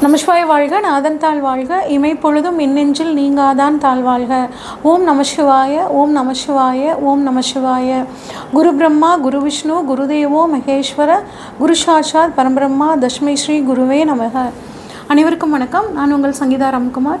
நமசிவாய வாழ்க நாதன் தாழ் வாழ்க. இமைப்பொழுதும் மின்னெஞ்சில் நீங்காதான் தாழ் வாழ்க. ஓம் நமசிவாய ஓம் நமசிவாய ஓம் நமசிவாய. குரு பிரம்மா குரு விஷ்ணு குருதேவோ மகேஸ்வர குரு சாட்சாத் பரம்பிரம்மா தஷ்மை ஸ்ரீ குருவே நமக. அனைவருக்கும் வணக்கம். நான் உங்கள் சங்கீதா ராம்குமார்.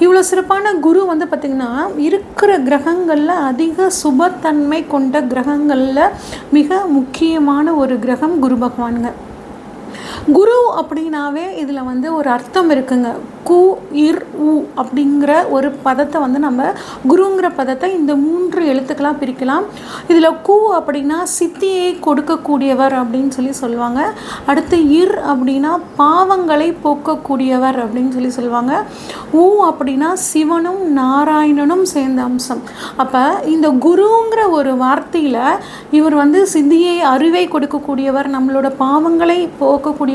இவ்வளோ சிறப்பான குரு வந்து பார்த்திங்கன்னா இருக்கிற கிரகங்களில் அதிக சுபத்தன்மை கொண்ட கிரகங்களில் மிக முக்கியமான ஒரு கிரகம் குரு பகவானுங்க. குரு அப்படின்னாவே இதில் வந்து ஒரு அர்த்தம் இருக்குங்க. கு இர் உ அப்படிங்கிற ஒரு பதத்தை வந்து நம்ம குருங்கிற பதத்தை இந்த மூன்று எழுத்துக்களாக பிரிக்கலாம். இதில் கு அப்படின்னா சித்தியை கொடுக்கக்கூடியவர் அப்படின்னு சொல்லி சொல்லுவாங்க. அடுத்து இர் அப்படின்னா பாவங்களை போக்கக்கூடியவர் அப்படின்னு சொல்லி சொல்லுவாங்க. உ அப்படின்னா சிவனும் நாராயணனும் சேர்ந்த அம்சம். அப்போ இந்த குருங்கிற ஒரு வார்த்தையில் இவர் வந்து சித்தியை அறிவை கொடுக்கக்கூடியவர் நம்மளோட பாவங்களை போக்கக்கூடிய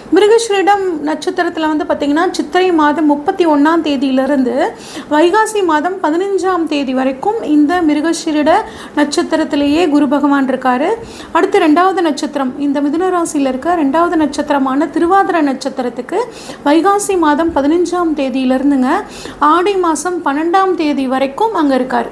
மிருகஸ்ரீடம் நட்சத்திரத்தில் வந்து பார்த்திங்கன்னா சித்திரை மாதம் முப்பத்தி ஒன்றாம் தேதியிலிருந்து வைகாசி மாதம் பதினஞ்சாம் தேதி வரைக்கும் இந்த மிருகஸ்ரீட நட்சத்திரத்திலேயே குரு பகவான் இருக்கார். அடுத்து ரெண்டாவது நட்சத்திரம் இந்த மிதுன ராசியில் இருக்க ரெண்டாவது நட்சத்திரமான திருவாதிர நட்சத்திரத்துக்கு வைகாசி மாதம் பதினஞ்சாம் தேதியிலிருந்துங்க ஆடி மாதம் பன்னெண்டாம் தேதி வரைக்கும் அங்கே இருக்கார்.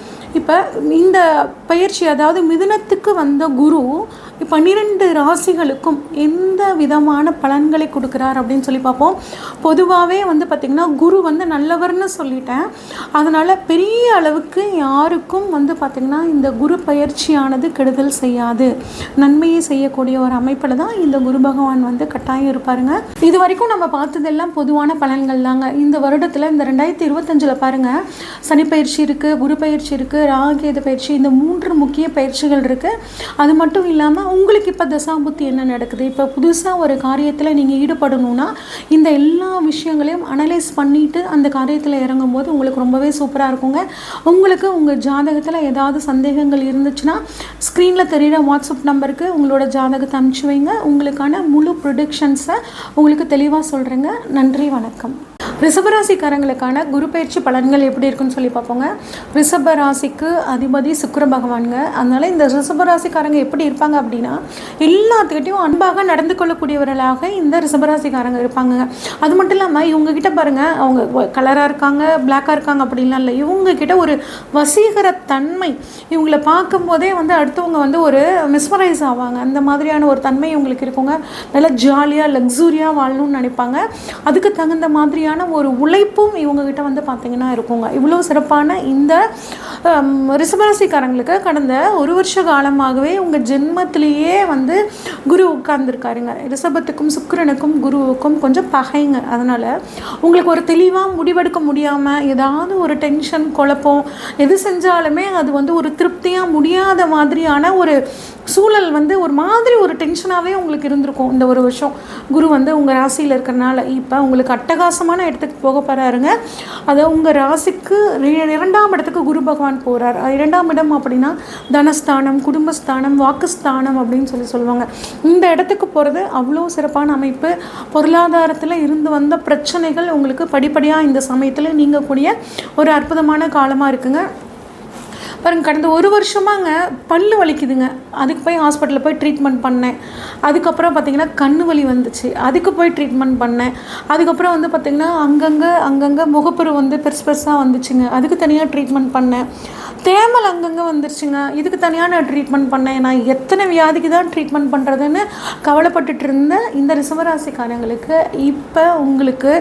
இப்போ இந்த பயிற்சி அதாவது மிதுனத்துக்கு வந்த குரு பன்னிரெண்டு ராசிகளுக்கும் எந்த விதமான பலன்களை கொடுக்குறார் அப்படின்னு சொல்லி பார்ப்போம். பொதுவாகவே வந்து பார்த்திங்கன்னா குரு வந்து நல்லவர்னு சொல்லிட்டேன். அதனால் பெரிய அளவுக்கு யாருக்கும் வந்து பார்த்திங்கன்னா இந்த குரு பயிற்சியானது கெடுதல் செய்யாது. நன்மையை செய்யக்கூடிய ஒரு அமைப்பில் தான் இந்த குரு பகவான் வந்து கட்டாயம் இருப்பாருங்க. இது வரைக்கும் நம்ம பார்த்ததெல்லாம் பொதுவான பலன்கள் தாங்க. இந்த வருடத்தில் இந்த ரெண்டாயிரத்தி இருபத்தஞ்சில் பாருங்கள் சனி பயிற்சி இருக்குது குரு பயிற்சி இருக்குது ராகேது பயிற்சி இந்த மூன்று முக்கிய பயிற்சிகள் இருக்குது அது மட்டும் இல்லாமல் உங்களுக்கு இப்போ தசாபுத்தி என்ன நடக்குது? இப்போ புதுசாக ஒரு காரியத்தில் நீங்கள் ஈடுபடணும்னா இந்த எல்லா விஷயங்களையும் அனலைஸ் பண்ணிவிட்டு அந்த காரியத்தில் இறங்கும்போது உங்களுக்கு ரொம்பவே சூப்பராக இருக்குங்க. உங்களுக்கு உங்கள் ஜாதகத்தில் ஏதாவது சந்தேகங்கள் இருந்துச்சுன்னா ஸ்க்ரீனில் தெரிகிற வாட்ஸ்அப் நம்பருக்கு உங்களோட ஜாதகத்தை அனுப்பிச்சு வைங்க. உங்களுக்கான முழு ப்ரொடிக்ஷன்ஸை உங்களுக்கு தெளிவாக சொல்கிறேங்க நன்றி வணக்கம். ரிஷபராசிக்காரங்களுக்கான குரு பயிற்சி பலன்கள் எப்படி இருக்குன்னு சொல்லி பார்ப்போங்க. ரிஷபராசிக்கு அதிபதி சுக்கர பகவானுங்க. அதனால இந்த ரிஷபராசிக்காரங்க எப்படி இருப்பாங்க அப்படின்னா எல்லாத்துக்கிட்டையும் அன்பாக நடந்து கொள்ளக்கூடியவர்களாக இந்த ரிஷபராசிக்காரங்க இருப்பாங்க. அது மட்டும் இல்லாமல் இவங்க கிட்ட பாருங்க அவங்க கலராக இருக்காங்க பிளாக்காக இருக்காங்க அப்படின்லாம் இல்லை. இவங்க கிட்ட ஒரு வசீகர தன்மை இவங்கள பார்க்கும்போதே வந்து அடுத்தவங்க வந்து ஒரு மிஸ்மரைஸ் ஆவாங்க. அந்த மாதிரியான ஒரு தன்மை இவங்களுக்கு இருக்குங்க. நல்லா ஜாலியாக லக்ஸூரியாக வாழணும்னு நினைப்பாங்க. அதுக்கு தகுந்த மாதிரியான ஒரு உழைப்பும் இவங்ககிட்ட வந்து பார்த்திங்கன்னா இருக்குங்க. இவ்வளோ சிறப்பான இந்த ரிசபராசிக்காரங்களுக்கு ரிஷபராசிக்காரங்களுக்கு கடந்த ஒரு வருஷ காலமாகவே உங்கள் ஜென்மத்திலேயே வந்து குரு உட்கார்ந்துருக்காருங்க. ரிஷபத்துக்கும் சுக்கிரனுக்கும் குருவுக்கும் கொஞ்சம் பகைங்க. அதனால் உங்களுக்கு ஒரு தெளிவாக முடிவெடுக்க முடியாமல் ஏதாவது ஒரு டென்ஷன் குழப்பம் எது செஞ்சாலுமே அது வந்து ஒரு திருப்தியாக முடியாத மாதிரியான ஒரு சூழல் வந்து ஒரு மாதிரி ஒரு டென்ஷனாகவே உங்களுக்கு இருந்திருக்கும் இந்த ஒரு வருஷம். குரு வந்து உங்கள் ராசியில் இருக்கிறனால. இப்போ உங்களுக்கு அட்டகாசமான அற்புதமான இடத்துக்கு போக போகிறாருங்க அது உங்கள் ராசிக்கு இரண்டாம் இடத்துக்கு குரு பகவான் போகிறார் இரண்டாம் இடம் அப்படின்னா தனஸ்தானம் குடும்பஸ்தானம் வாக்குஸ்தானம் அப்படின்னு சொல்லி சொல்லுவாங்க. இந்த இடத்துக்கு போகிறது அவ்வளோ சிறப்பான அமைப்பு. பொருளாதாரத்தில் இருந்து வந்த பிரச்சனைகள் உங்களுக்கு படிப்படியாக இந்த சமயத்தில் நீங்கக்கூடிய ஒரு அற்புதமான காலமாக இருக்குங்க. பாருங்க கடந்த ஒரு வருஷமாங்க பல்லு வலிக்குதுங்க. அதுக்கு போய் ஹாஸ்பிட்டலில் போய் ட்ரீட்மெண்ட் பண்ணேன். அதுக்கப்புறம் பார்த்தீங்கன்னா கண்ணு வலி வந்துச்சு. அதுக்கு போய் ட்ரீட்மெண்ட் பண்ணேன். அதுக்கப்புறம் வந்து பார்த்திங்கன்னா அங்கங்கே அங்கங்கே முகப்பரு வந்து பெருசு பெருசாக வந்துச்சுங்க. அதுக்கு தனியாக ட்ரீட்மெண்ட் பண்ணேன். தேமல் அங்கங்கே வந்துருச்சுங்க. இதுக்கு தனியாக நான் ட்ரீட்மெண்ட் பண்ணேன். நான் எத்தனை வியாதிக்கு தான் ட்ரீட்மெண்ட் பண்ணுறதுன்னு கவலைப்பட்டுட்டு இருந்த இந்த ரிசவராசிக்காரங்களுக்கு இப்போ உங்களுக்கு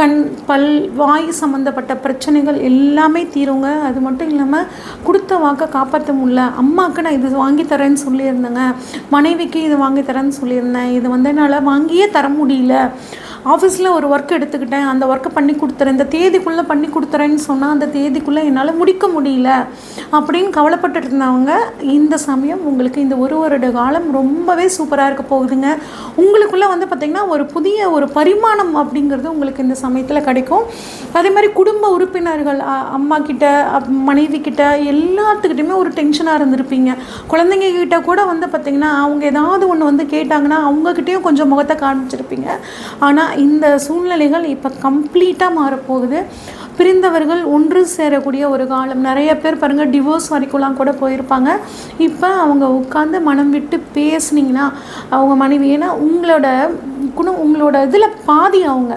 கண் பல் வாய் சம்மந்தப்பட்ட பிரச்சனைகள் எல்லாமே தீருங்க. அது மட்டும் இல்லாமல் கொடுத்த வாக்கை காப்பாற்ற முடியல. அம்மாவுக்கு நான் இது வாங்கி தரேன்னு சொல்லியிருந்தேங்க. மனைவிக்கு இது வாங்கி தரேன்னு சொல்லியிருந்தேன். இது வந்து என்னால் வாங்கியே தர முடியல. ஆஃபீஸில் ஒரு ஒர்க் எடுத்துக்கிட்டேன். அந்த ஒர்க்கை பண்ணி கொடுத்துறேன். இந்த தேதிக்குள்ளே பண்ணி கொடுத்துறேன்னு சொன்னால் அந்த தேதிக்குள்ளே என்னால் முடிக்க முடியல. அப்படின்னு கவலைப்பட்டுட்டு இருந்தவங்க இந்த சமயம் உங்களுக்கு இந்த ஒரு வருட காலம் ரொம்பவே சூப்பராக இருக்க போகுதுங்க. உங்களுக்குள்ளே வந்து பார்த்திங்கன்னா ஒரு புதிய ஒரு பரிமாணம் அப்படிங்கிறது உங்களுக்கு இந்த சமயத்தில் கிடைக்கும். அதே மாதிரி குடும்ப உறுப்பினர்கள் அம்மா கிட்ட மனைவி கிட்ட எல்லாத்துக்கிட்டையுமே ஒரு டென்ஷனாக இருந்திருப்பீங்க. குழந்தைங்க கிட்ட கூட வந்து பார்த்திங்கன்னா அவங்க ஏதாவது ஒன்று வந்து கேட்டாங்கன்னா அவங்கக்கிட்டேயும் கொஞ்சம் முகத்தை காமிச்சிருப்பீங்க ஆனால் இந்த சூழ்நிலைகள் இப்போ கம்ப்ளீட்டாக மாறப்போகுது. பிரிந்தவர்கள் ஒன்று சேரக்கூடிய ஒரு காலம். நிறைய பேர் பாருங்கள் டிவோர்ஸ் வரைக்கும்லாம் கூட போயிருப்பாங்க. இப்போ அவங்க உட்காந்து மனம் விட்டு பேசுனீங்கன்னா அவங்க மனைவி ஏன்னா உங்களோட குணம் உங்களோட இதில் பாதி அவங்க.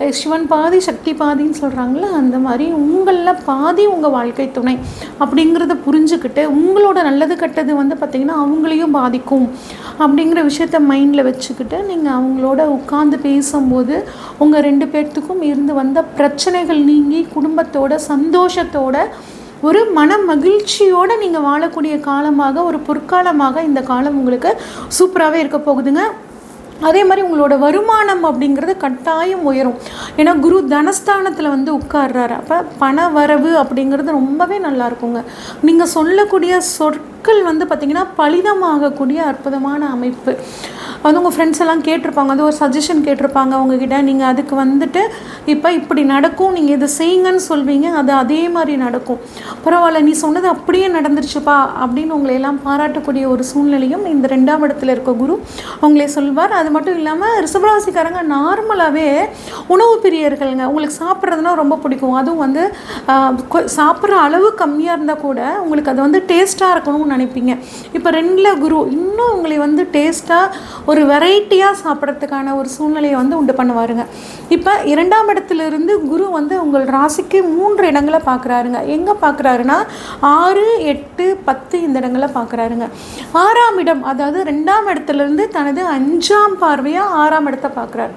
சிவன் பாதி சக்தி பாதின்னு சொல்கிறாங்களே அந்த மாதிரி உங்களில் பாதி உங்கள் வாழ்க்கை துணை அப்படிங்கிறத புரிஞ்சுக்கிட்டு உங்களோட நல்லது கெட்டது வந்து பார்த்திங்கன்னா அவங்களையும் பாதிக்கும் அப்படிங்கிற விஷயத்த மைண்டில் வச்சுக்கிட்டு நீங்கள் அவங்களோட உட்காந்து பேசும்போது உங்கள் ரெண்டு பேர்த்துக்கும் இருந்து வந்த பிரச்சனைகள் நீங்கி குடும்பத்தோட சந்தோஷத்தோட ஒரு மன மகிழ்ச்சியோடு நீங்கள் வாழக்கூடிய காலமாக ஒரு பொற்காலமாக இந்த காலம் உங்களுக்கு சூப்பராகவே இருக்க போகுதுங்க. அதே மாதிரி உங்களோட வருமானம் அப்படிங்கிறது கட்டாயம் உயரும். ஏன்னா குரு தனஸ்தானத்தில் வந்து உட்கார்றாரு. அப்போ பண வரவு அப்படிங்கிறது ரொம்பவே நல்லா இருக்குங்க நீங்கள் சொல்லக்கூடிய சொற்கள் வந்து பார்த்திங்கன்னா பலிதமாகக்கூடிய அற்புதமான அமைப்பு. வந்து உங்கள் ஃப்ரெண்ட்ஸ் எல்லாம் கேட்டிருப்பாங்க. அது ஒரு சஜஷன் கேட்டிருப்பாங்க அவங்கக்கிட்ட நீங்கள் அதுக்கு வந்துட்டு இப்போ இப்படி நடக்கும் நீங்கள் இதை செய்யுங்கன்னு சொல்வீங்க அது அதே மாதிரி நடக்கும். பரவாயில்ல நீ சொன்னது அப்படியே நடந்துருச்சுப்பா அப்படின்னு உங்களை எல்லாம் பாராட்டக்கூடிய ஒரு சூழ்நிலையும் இந்த ரெண்டாம் இடத்துல இருக்க குரு அவங்களே சொல்வார். அது அது மட்டும் இல்லாமல் ரிசபராசிக்காரங்க நார்மலாகவே உணவு பிரியர்கள்ங்க. உங்களுக்கு சாப்பிட்றதுனா ரொம்ப பிடிக்கும். அதுவும் வந்து கொ- சாப்பிட்ற அளவு கம்மியாக இருந்தால் கூட உங்களுக்கு அது வந்து டேஸ்ட்டாக இருக்கணும்னு நினைப்பீங்க. இப்போ ரெண்டில் குரு இன்னும் உங்களை வந்து டேஸ்ட்டாக ஒரு வெரைட்டியாக சாப்பிட்றதுக்கான ஒரு சூழ்நிலையை வந்து உண்டு பண்ணுவாருங்க. இப்போ இரண்டாம் இடத்துல இருந்து குரு வந்து உங்கள் ராசிக்கு மூன்று இடங்களை பார்க்குறாருங்க எங்கே பார்க்குறாருன்னா ஆறு எட்டு பத்து இந்த இடங்களை பார்க்குறாருங்க ஆறாம் இடம் அதாவது ரெண்டாம் இடத்துலேருந்து தனது அஞ்சாம் பார்வையாக ஆறாம் இடத்தை பார்க்குறார்.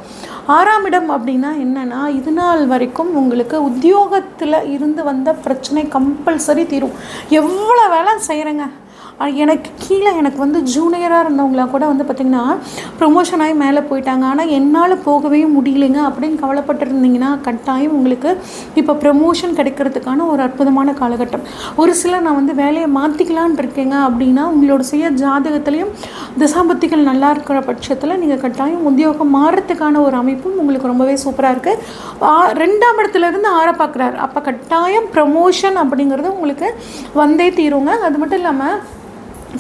ஆறாம் இடம் அப்படின்னா என்னன்னா இது நாள் வரைக்கும் உங்களுக்கு உத்தியோகத்தில் இருந்து வந்த பிரச்சனை கம்பல்சரி தீரும். எவ்வளோ வேலை செய்கிறேங்க எனக்கு கீழே எனக்கு வந்து ஜூனியராக இருந்தவங்களாம் கூட வந்து பார்த்திங்கன்னா ப்ரொமோஷன் ஆகி மேலே போயிட்டாங்க. ஆனால் என்னால் போகவே முடியலைங்க. அப்படின்னு கவலைப்பட்டு இருந்தீங்கன்னா கட்டாயம் உங்களுக்கு இப்போ ப்ரமோஷன் கிடைக்கிறதுக்கான ஒரு அற்புதமான காலகட்டம். ஒரு சிலர் நான் வந்து வேலையை மாற்றிக்கலான் இருக்கேங்க அப்படின்னா உங்களோட சுய ஜாதகத்துலேயும் திசாபத்திகள் நல்லா இருக்கிற பட்சத்தில் நீங்கள் கட்டாயம் உத்தியோகம் மாறுறதுக்கான ஒரு அமைப்பும் உங்களுக்கு ரொம்பவே சூப்பராக இருக்குது ரெண்டாம் இடத்துல இருந்து ஆற பார்க்குறாரு அப்போ கட்டாயம் ப்ரமோஷன் அப்படிங்கிறது உங்களுக்கு வந்தே தீருங்க. அது மட்டும் இல்லாமல்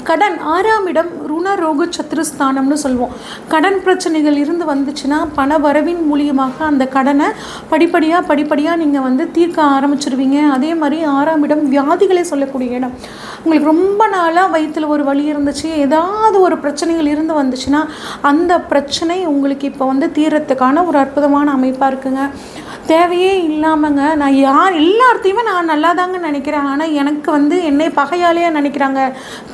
கடன் ஆறாம் இடம் ருணரோக சத்ருஸ்தானம்னு சத்துருஸ்தானம்னு சொல்லுவோம் கடன் பிரச்சனைகள் இருந்து வந்துச்சுன்னா பண வரவின் மூலியமாக அந்த கடனை படிப்படியாக படிப்படியாக நீங்கள் வந்து தீர்க்க ஆரம்பிச்சிருவீங்க. அதே மாதிரி ஆறாம் இடம் வியாதிகளை சொல்லக்கூடிய இடம். உங்களுக்கு ரொம்ப நாளாக வயிற்றில் ஒரு வழி இருந்துச்சு ஏதாவது ஒரு பிரச்சனைகள் இருந்து வந்துச்சுன்னா அந்த பிரச்சனை உங்களுக்கு இப்போ வந்து தீரத்துக்கான ஒரு அற்புதமான அமைப்பாக இருக்குங்க. தேவையே இல்லாமங்க. நான் யார் எல்லாத்தையுமே நான் நல்லா தாங்க நினைக்கிறேன். ஆனால் எனக்கு வந்து என்னை பகையாளியாக நினைக்கிறாங்க.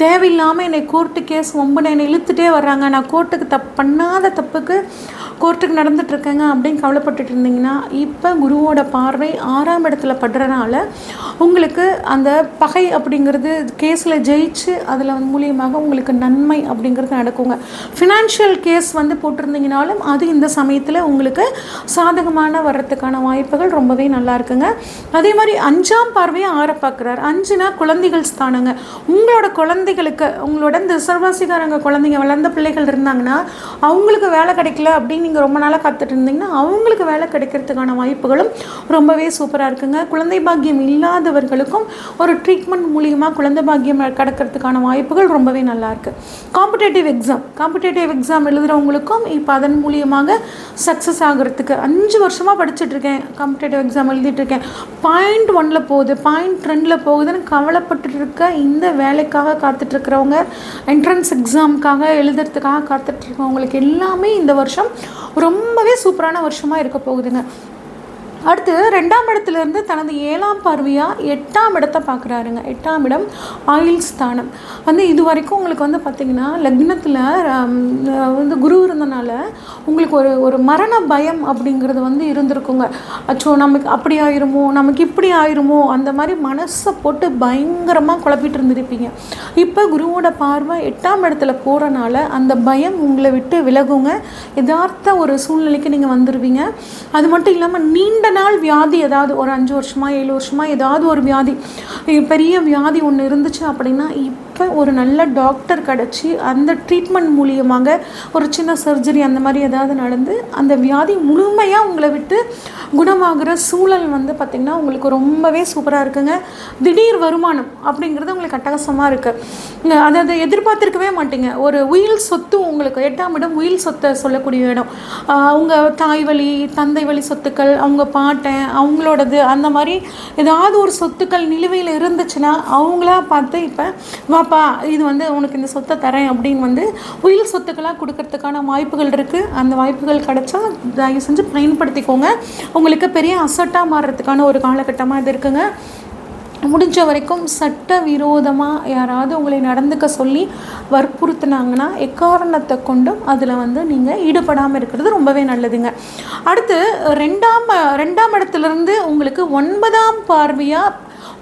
தேவையில்லாமல் என்னை கோர்ட்டு கேஸ் ஒம்புன்னு என்னை இழுத்துட்டே வர்றாங்க. நான் கோர்ட்டுக்கு தப்பு பண்ணாத தப்புக்கு கோர்ட்டுக்கு நடந்துட்டுருக்கேங்க அப்படின்னு கவலைப்பட்டுட்டு இருந்தீங்கன்னா இப்போ குருவோட பார்வை ஆறாம் இடத்துல படுறனால உங்களுக்கு அந்த பகை அப்படிங்கிறது கேஸில் ஜெயிச்சு அதில் மூலியமாக உங்களுக்கு நன்மை அப்படிங்கிறது நடக்குங்க. ஃபினான்ஷியல் கேஸ் வந்து போட்டிருந்தீங்கனாலும் அது இந்த சமயத்தில் உங்களுக்கு சாதகமான வர்றதுக்கான வாய்ப்புகள் ரொம்பவே நல்லா இருக்குங்க. அதே மாதிரி அஞ்சாம் பார்வையை ஆற பார்க்குறாரு. அஞ்சுனா குழந்தைகள் ஸ்தானங்க. உங்களோட குழந்தைகளுக்கு உங்களோட இந்த சர்வாசிகாரங்க குழந்தைங்க வளர்ந்த பிள்ளைகள் இருந்தாங்கன்னா அவங்களுக்கு வேலை கிடைக்கல அப்படின்னு நீங்கள் ரொம்ப நாளாக காத்துட்டு இருந்தீங்கன்னா அவங்களுக்கு வேலை கிடைக்கிறதுக்கான வாய்ப்புகளும் ரொம்பவே சூப்பராக இருக்குங்க. குழந்தை பாக்கியம் இல்லாதவர்களுக்கும் ஒரு ட்ரீட்மெண்ட் மூலியமாக குழந்தை பாக்கியம் கிடக்கிறதுக்கான வாய்ப்புகள் ரொம்பவே நல்லாயிருக்கு காம்படேட்டிவ் எக்ஸாம் காம்படேட்டிவ் எக்ஸாம் எழுதுகிறவங்களுக்கும் இப்போ அதன் மூலியமாக சக்ஸஸ் ஆகிறதுக்கு அஞ்சு வருஷமாக படிச்சுட்ருக்கேன். காம்படேட்டிவ் எக்ஸாம் எழுதிட்டுருக்கேன் பாயிண்ட் ஒனில் போகுது. பாயிண்ட் ரெண்டில் போகுதுன்னு கவலைப்பட்டு இருக்க இந்த வேலைக்காக காத்துட்ருக்கிறவங்க என்ட்ரன்ஸ் எக்ஸாமுக்காக எழுதுறதுக்காக காத்துட்ருக்கவங்களுக்கு எல்லாமே இந்த வருஷம் ரொம்பவே சூப்பரான வருஷமாக இருக்க போகுதுங்க. அடுத்து ரெண்டாம் இடத்துலேருந்து தனது ஏழாம் பார்வையாக எட்டாம் இடத்தை பார்க்குறாருங்க. எட்டாம் இடம் ஆயில் ஸ்தானம். வந்து இது வரைக்கும் உங்களுக்கு வந்து பார்த்திங்கன்னா லக்னத்தில் வந்து குரு இருந்தனால உங்களுக்கு ஒரு ஒரு மரண பயம் அப்படிங்கிறது வந்து இருந்திருக்குங்க. அச்சோ நமக்கு அப்படி ஆயிருமோ நமக்கு இப்படி ஆயிருமோ அந்த மாதிரி மனசை போட்டு பயங்கரமாக குழப்பிட்டு இருந்திருப்பீங்க. இப்போ குருவோட பார்வை எட்டாம் இடத்துல போகிறனால அந்த பயம் உங்களை விட்டு விலகுங்க. யதார்த்த ஒரு சூழ்நிலைக்கு நீங்கள் வந்துடுவீங்க அது மட்டும் இல்லாமல் நீண்ட நாள் வியாதி ஏதாவது ஒரு அஞ்சு வருஷமா ஏழு வருஷமா ஏதாவது ஒரு வியாதி பெரிய வியாதி ஒன்று இருந்துச்சு அப்படின்னா இப்போ ஒரு நல்ல டாக்டர் கிடச்சி அந்த ட்ரீட்மெண்ட் மூலியமாக ஒரு சின்ன சர்ஜரி அந்த மாதிரி ஏதாவது நடந்து அந்த வியாதி முழுமையாக உங்களை விட்டு குணமாகிற சூழல் வந்து பார்த்திங்கன்னா உங்களுக்கு ரொம்பவே சூப்பராக இருக்குங்க. திடீர் வருமானம் அப்படிங்கிறது உங்களுக்கு அட்டகாசமாக இருக்குது அதை அதை எதிர்பார்த்துருக்கவே மாட்டீங்க. ஒரு உயில் சொத்து உங்களுக்கு எட்டாம் இடம் உயில் சொத்தை சொல்லக்கூடிய இடம். அவங்க தாய் வழி தந்தை வழி சொத்துக்கள் அவங்க பாட்டன் அவங்களோடது அந்த மாதிரி ஏதாவது ஒரு சொத்துக்கள் நிலுவையில் இருந்துச்சுன்னா அவங்களா பார்த்து இப்போ வாப்பா இது வந்து உனக்கு இந்த சொத்தை தரேன் அப்படின்னு வந்து உயில் சொத்துக்களாக கொடுக்கறதுக்கான வாய்ப்புகள் இருக்குது அந்த வாய்ப்புகள் கிடச்சா தயவு செஞ்சு பயன்படுத்திக்கோங்க. உங்களுக்கு பெரிய அசட்டாக மாறுறதுக்கான ஒரு காலகட்டமாக இது இருக்குங்க. முடிஞ்ச வரைக்கும் சட்ட விரோதமாக யாராவது உங்களை நடந்துக்க சொல்லி வற்புறுத்தினாங்கன்னா எக்காரணத்தை கொண்டும் அதில் வந்து நீங்கள் ஈடுபடாமல் இருக்கிறது ரொம்பவே நல்லதுங்க. அடுத்து ரெண்டாம் ரெண்டாம் இடத்துலேருந்து உங்களுக்கு ஒன்பதாம் பார்வையாக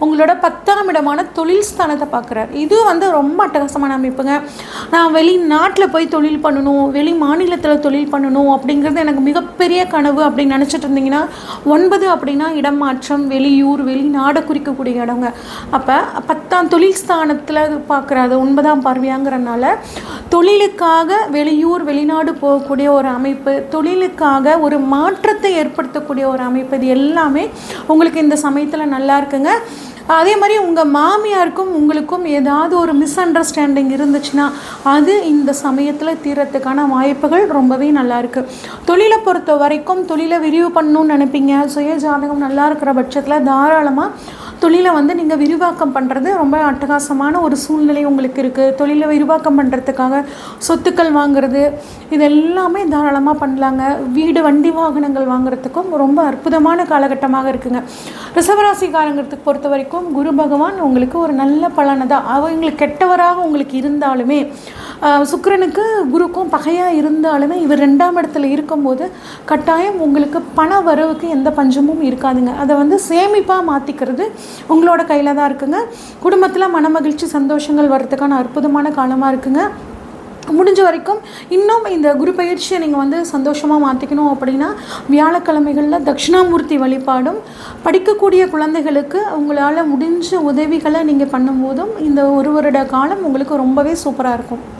உங்களோட பத்தாம் இடமான தொழில் ஸ்தானத்தை பார்க்குறார். இது வந்து ரொம்ப அட்டகாசமான அமைப்புங்க. நான் வெளிநாட்டில் போய் தொழில் பண்ணணும் வெளி மாநிலத்தில் தொழில் பண்ணணும் அப்படிங்கிறது எனக்கு மிகப்பெரிய கனவு அப்படின்னு நினச்சிட்டு இருந்தீங்கன்னா ஒன்பது அப்படின்னா இடமாற்றம் வெளியூர் வெளிநாடை குறிக்கக்கூடிய இடங்க. அப்போ பத்தாம் தொழில் ஸ்தானத்தில் பார்க்குறாரு ஒன்பதாம் பார்வையாங்கிறனால தொழிலுக்காக வெளியூர் வெளிநாடு போகக்கூடிய ஒரு அமைப்பு தொழிலுக்காக ஒரு மாற்றத்தை ஏற்படுத்தக்கூடிய ஒரு அமைப்பு இது எல்லாமே உங்களுக்கு இந்த சமயத்தில் நல்லா இருக்குங்க. அதே மாதிரி உங்கள் மாமியாருக்கும் உங்களுக்கும் ஏதாவது ஒரு மிஸ் அண்டர்ஸ்டாண்டிங் இருந்துச்சுன்னா அது இந்த சமயத்தில் தீரத்துக்கான வாய்ப்புகள் ரொம்பவே நல்லா இருக்குது தொழிலை பொறுத்த வரைக்கும் தொழிலை விரிவு பண்ணணும்னு நினைப்பீங்க. சுய ஜாதகம் நல்லா இருக்கிற பட்சத்தில் தாராளமாக தொழிலை வந்து நீங்கள் விரிவாக்கம் பண்ணுறது ரொம்ப அட்டகாசமான ஒரு சூழ்நிலை உங்களுக்கு இருக்குது தொழிலை விரிவாக்கம் பண்ணுறதுக்காக சொத்துக்கள் வாங்குறது இது எல்லாமே தாராளமாக பண்ணலாங்க. வீடு வண்டி வாகனங்கள் வாங்குறதுக்கும் ரொம்ப அற்புதமான காலகட்டமாக இருக்குங்க. ரிசவராசிக்காரங்கிறதுக்கு பொறுத்த வரைக்கும் குரு பகவான் உங்களுக்கு ஒரு நல்ல பலனை தான். அவங்களுக்கு கெட்டவராக உங்களுக்கு இருந்தாலுமே சுக்கரனுக்கு குருக்கும் பகையாக இருந்தாலுமே இவர் ரெண்டாம் இடத்துல இருக்கும்போது கட்டாயம் உங்களுக்கு பண வரவுக்கு எந்த பஞ்சமும் இருக்காதுங்க. அதை வந்து சேமிப்பாக மாற்றிக்கிறது உங்களோட கையில் தான் இருக்குங்க. குடும்பத்தில் மனமகிழ்ச்சி சந்தோஷங்கள் வர்றதுக்கான அற்புதமான காலமாக இருக்குங்க. முடிஞ்ச வரைக்கும் இன்னும் இந்த குரு பயிற்சியை நீங்கள் வந்து சந்தோஷமாக மாற்றிக்கணும் அப்படின்னா வியாழக்கிழமைகளில் தட்சிணாமூர்த்தி வழிபாடும் படிக்கக்கூடிய குழந்தைகளுக்கு உங்களால் முடிஞ்ச உதவிகளை நீங்கள் பண்ணும்போதும் இந்த ஒரு வருட காலம் உங்களுக்கு ரொம்பவே சூப்பராக இருக்கும்.